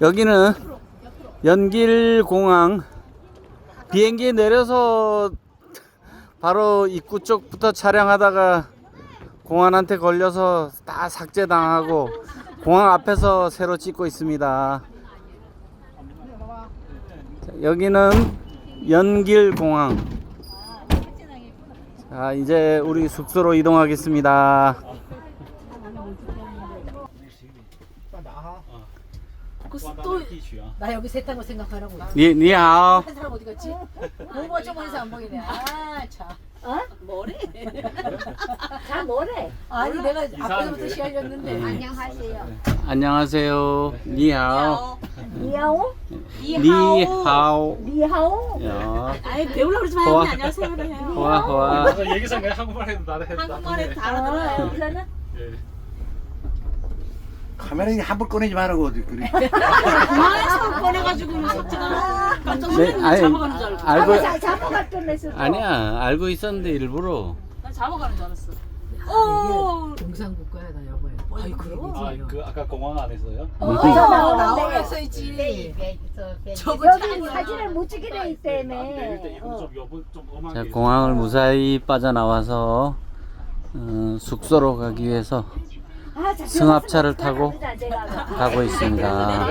여기는 연길공항 비행기 내려서 바로 입구 쪽부터 촬영하다가 공안한테 걸려서 다 삭제당하고 공항 앞에서 새로 찍고 있습니다. 자, 여기는 연길공항. 자, 이제 우리 숙소로 이동하겠습니다. 나 여기 셋 타고 생각하라고. 니, 니하오. 한 사람 어디 갔지? 뭐뭐 좀 어디서 안 보이네. 아 참. 어? 뭐래? 자 뭐래? 아니 내가 앞에서부터 시작했는데. 안녕하세요. 안녕하세요. 니하오. 니하오? 니하오. 니하오? 야. 아니 배우려고 그러지 마요. 안녕하세요. 호아. 얘기상 그냥 한국말 해도 나를 해도 한국말에 다 아, 알아들어요. 여기서는 카메라 한번 꺼내지 말라고 그래. 공항에서 꺼내가지고 석지가 깜짝 네, 놀랐는데 아니 잡아가는 줄 알고. 알고 자 잡아갈 뻔했어. 아니야 알고 있었는데 일부러. 난 잡아가는 줄 알았어. 어. 동상국가야 나 여보야. 아이 그럼. 아그 아까 공항 안에서요? 어, 나오는데. 나오면서 있지. 저거 여기 사진을 못 찍게 돼 있다며. 엄하게. 자 공항을 무사히 빠져나와서 어, 숙소로 가기 위해서 승합차를 타고. 가고 있습니다.